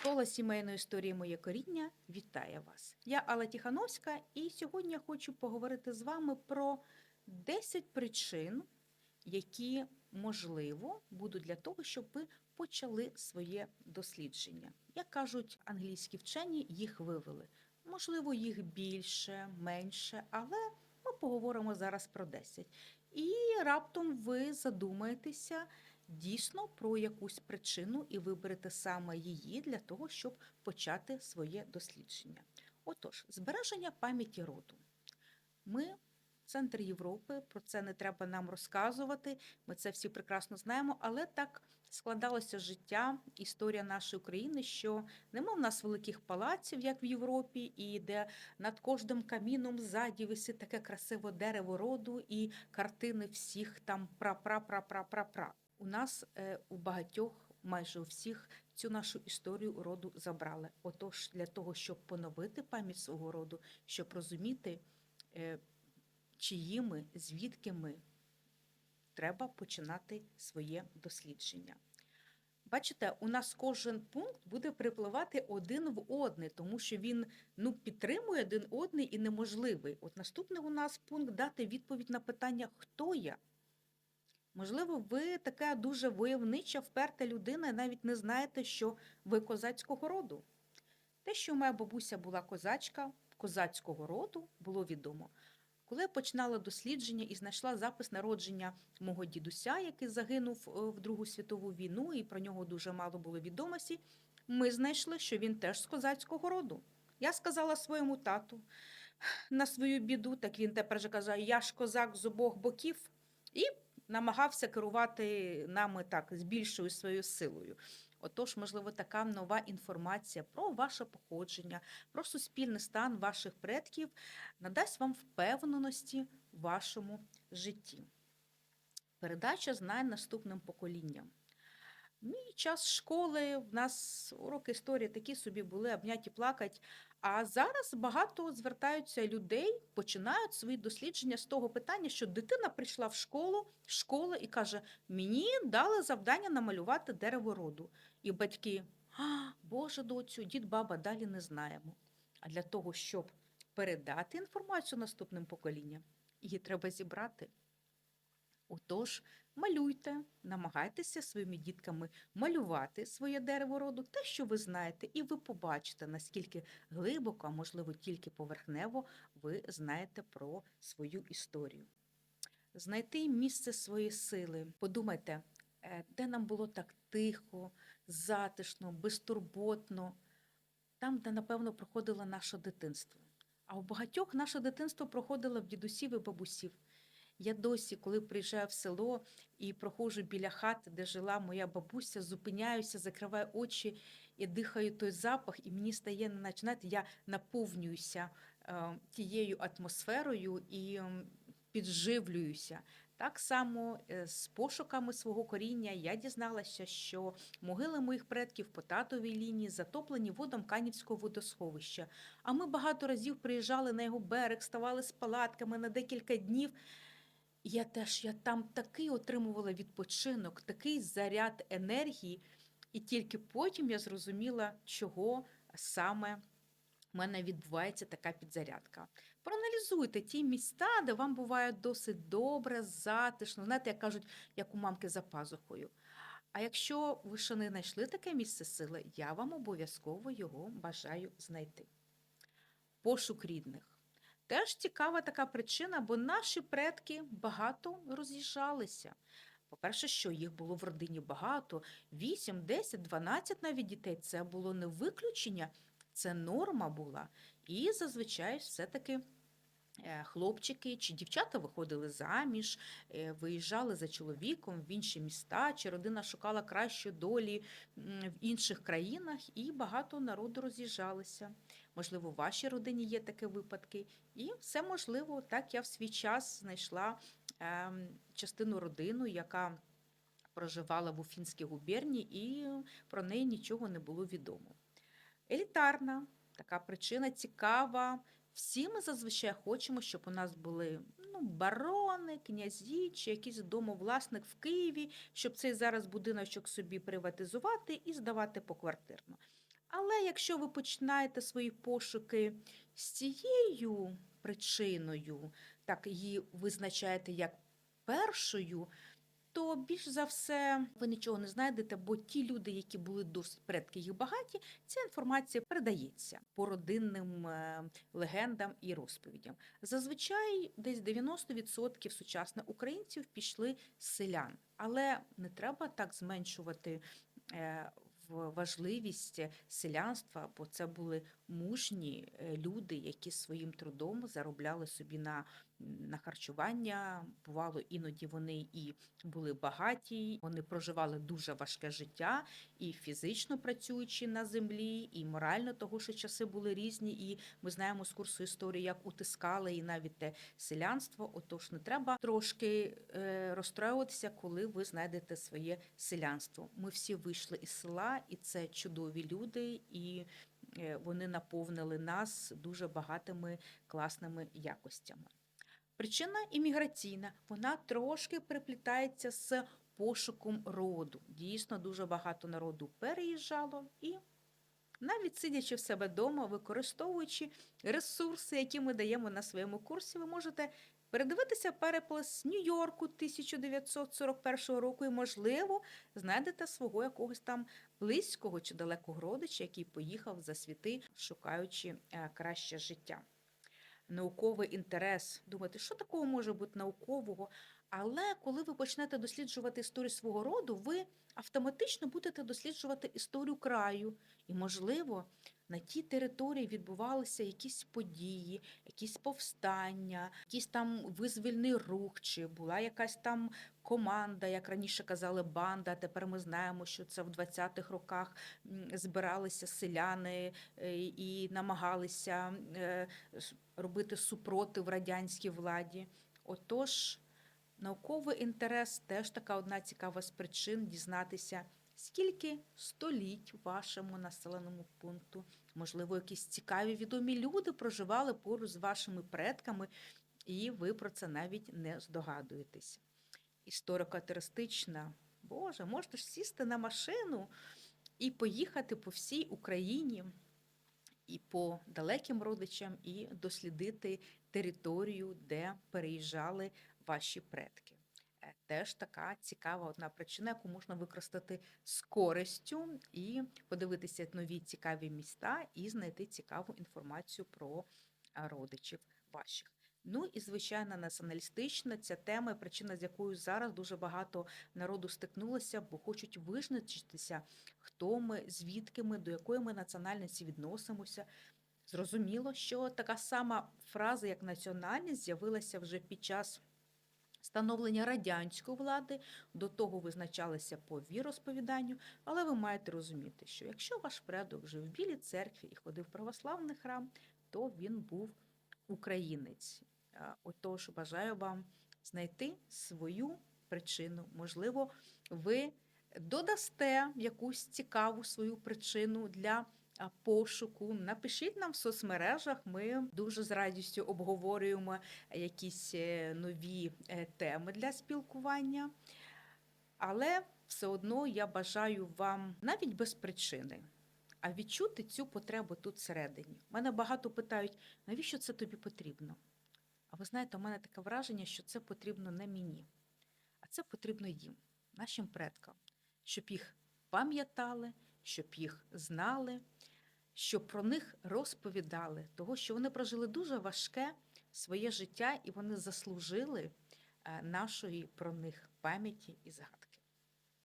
Школа сімейної історії Моє коріння вітає вас. Я Алла Тіхановська, і сьогодні я хочу поговорити з вами про 10 причин, які, можливо, будуть для того, щоб ви почали своє дослідження. Як кажуть англійські вчені, їх вивели. Можливо, їх більше, менше, але ми поговоримо зараз про 10. І раптом ви задумаєтеся дійсно про якусь причину і виберете саме її для того, щоб почати своє дослідження. Отож, збереження пам'яті роду. Ми центр Європи, про це не треба нам розказувати. Ми це всі прекрасно знаємо, але так складалося життя, історія нашої країни, що нема в нас великих палаців, як в Європі, і де над кожним каміном ззаді висить таке красиве дерево роду і картини всіх там пра-пра-пра-пра-пра-пра. У нас е, у багатьох, майже у всіх, цю нашу історію роду забрали. Отож, для того, щоб поновити пам'ять свого роду, щоб розуміти, е, чиї ми, звідки ми, треба починати своє дослідження. Бачите, у нас кожен пункт буде припливати один в одний, тому що він ну, підтримує один одний і неможливий. От наступний у нас пункт дати відповідь на питання, хто я. Можливо, ви така дуже войовнича, вперта людина, і навіть не знаєте, що ви козацького роду. Те, що моя бабуся була козачка козацького роду, було відомо. Коли я починала дослідження і знайшла запис народження мого дідуся, який загинув е, в Другу світову війну, і про нього дуже мало було відомості, ми знайшли, що він теж з козацького роду. Я сказала своєму тату на свою біду, так він тепер же казав, я ж козак з обох боків, і намагався керувати нами так з більшою своєю силою. Отож, можливо, така нова інформація про ваше походження, про суспільний стан ваших предків надасть вам впевненості в вашому житті. Передача знань наступним поколінням. Мій час школи, в нас уроки історії такі собі були, обняті плакать. А зараз багато звертаються людей, починають свої дослідження з того питання, що дитина прийшла в школу, школа і каже: мені дали завдання намалювати дерево роду. І батьки, а, Боже, доцю, дід, баба, далі не знаємо. А для того, щоб передати інформацію наступним поколінням, її треба зібрати. Отож, малюйте, намагайтеся своїми дітками малювати своє дерево роду, те, що ви знаєте, і ви побачите, наскільки глибоко, а можливо, тільки поверхнево ви знаєте про свою історію. Знайти місце своєї сили. Подумайте, е, де нам було так тихо, затишно, безтурботно, там, де, напевно, проходило наше дитинство. А у багатьох наше дитинство проходило в дідусів і бабусів. Я досі, коли приїжджаю в село і проходжу біля хати, де жила моя бабуся, зупиняюся, закриваю очі і дихаю той запах, і мені стає, наче знаєте, я наповнююся е, тією атмосферою і підживлююся. Так само е, з пошуками свого коріння я дізналася, що могили моїх предків по татовій лінії затоплені водом Канівського водосховища. А ми багато разів приїжджали на його берег, ставали з палатками на декілька днів. Я теж я там такий отримувала відпочинок, такий заряд енергії, і тільки потім я зрозуміла, чого саме в мене відбувається така підзарядка. Проаналізуйте ті міста, де вам буває досить добре, затишно, знаєте, як кажуть, як у мамки за пазухою. А якщо ви ще не знайшли таке місце сили, я вам обов'язково його бажаю знайти. Пошук рідних. Теж цікава така причина, бо наші предки багато роз'їжджалися. По-перше, що їх було в родині багато, 8, 10, 12 навіть дітей це було не виключення, це норма була. І зазвичай все-таки е, хлопчики чи дівчата виходили заміж, е, виїжджали за чоловіком в інші міста, чи родина шукала кращої долі в інших країнах, і багато народу роз'їжджалися. Можливо, в вашій родині є такі випадки, і все можливо. Так я в свій час знайшла ем, частину родину, яка проживала в Уфінській губернії, і про неї нічого не було відомо. Елітарна така причина цікава. Всі ми зазвичай хочемо, щоб у нас були ну, барони, князі чи якийсь домовласник в Києві, щоб цей зараз будиночок собі приватизувати і здавати поквартирно. Але якщо ви починаєте свої пошуки з цією причиною, так її визначаєте як першою, то більш за все ви нічого не знайдете, бо ті люди, які були досить предки їх багаті, ця інформація передається по родинним е, легендам і розповідям. Зазвичай десь 90% сучасних українців пішли з селян, але не треба так зменшувати. Е, важливість селянства, бо це були мужні е, люди, які своїм трудом заробляли собі на, на харчування. Бувало, іноді вони і були багаті, вони проживали дуже важке життя, і фізично працюючи на землі, і морально, того що часи були різні. І ми знаємо з курсу історії, як утискали і навіть те селянство. Отож, не треба трошки е, розстроюватися, коли ви знайдете своє селянство. Ми всі вийшли із села, і це чудові люди, і е, вони наповнили нас дуже багатими класними якостями. Причина імміграційна, вона трошки переплітається з пошуком роду. Дійсно, дуже багато народу переїжджало і навіть сидячи в себе вдома, використовуючи ресурси, які ми даємо на своєму курсі, ви можете передивитися перепис Нью-Йорку 1941 року і, можливо, знайдете свого якогось там близького чи далекого родича, який поїхав за світи, шукаючи е, краще життя науковий інтерес. Думаєте, що такого може бути наукового? Але коли ви почнете досліджувати історію свого роду, ви автоматично будете досліджувати історію краю. І, можливо, на тій території відбувалися якісь події, якісь повстання, якийсь там визвільний рух, чи була якась там команда, як раніше казали, банда. Тепер ми знаємо, що це в 20-х роках збиралися селяни е, і намагалися е, робити супротив радянській владі. Отож, науковий інтерес теж така одна цікава з причин дізнатися, скільки століть вашому населеному пункту. Можливо, якісь цікаві відомі люди проживали поруч з вашими предками, і ви про це навіть не здогадуєтесь. Історико-туристична, Боже, можна ж сісти на машину і поїхати по всій Україні і по далеким родичам, і дослідити територію, де переїжджали ваші предки. Е, Теж така цікава одна причина, яку можна використати з користю і подивитися нові цікаві міста і знайти цікаву інформацію про родичів ваших. Ну і звичайно, націоналістична ця тема, причина з якою зараз дуже багато народу стикнулося, бо хочуть визначитися, хто ми, звідки ми, до якої ми національності відносимося. Зрозуміло, що така сама фраза, як національність, з'явилася вже під час становлення радянської влади, до того визначалися по віросповіданню, але ви маєте розуміти, що якщо ваш предок жив в Білій церкві і ходив в православний храм, то він був українець. А, Отож, бажаю вам знайти свою причину. Можливо, ви додасте якусь цікаву свою причину для пошуку. Напишіть нам в соцмережах. Ми дуже з радістю обговорюємо якісь е, нові е, теми для спілкування. Але все одно я бажаю вам навіть без причини. А відчути цю потребу тут всередині. Мене багато питають, навіщо це тобі потрібно? А ви знаєте, у мене таке враження, що це потрібно не мені, а це потрібно їм, нашим предкам, щоб їх пам'ятали, щоб їх знали, щоб про них розповідали, того, що вони прожили дуже важке своє життя і вони заслужили е, нашої про них пам'яті і згадки.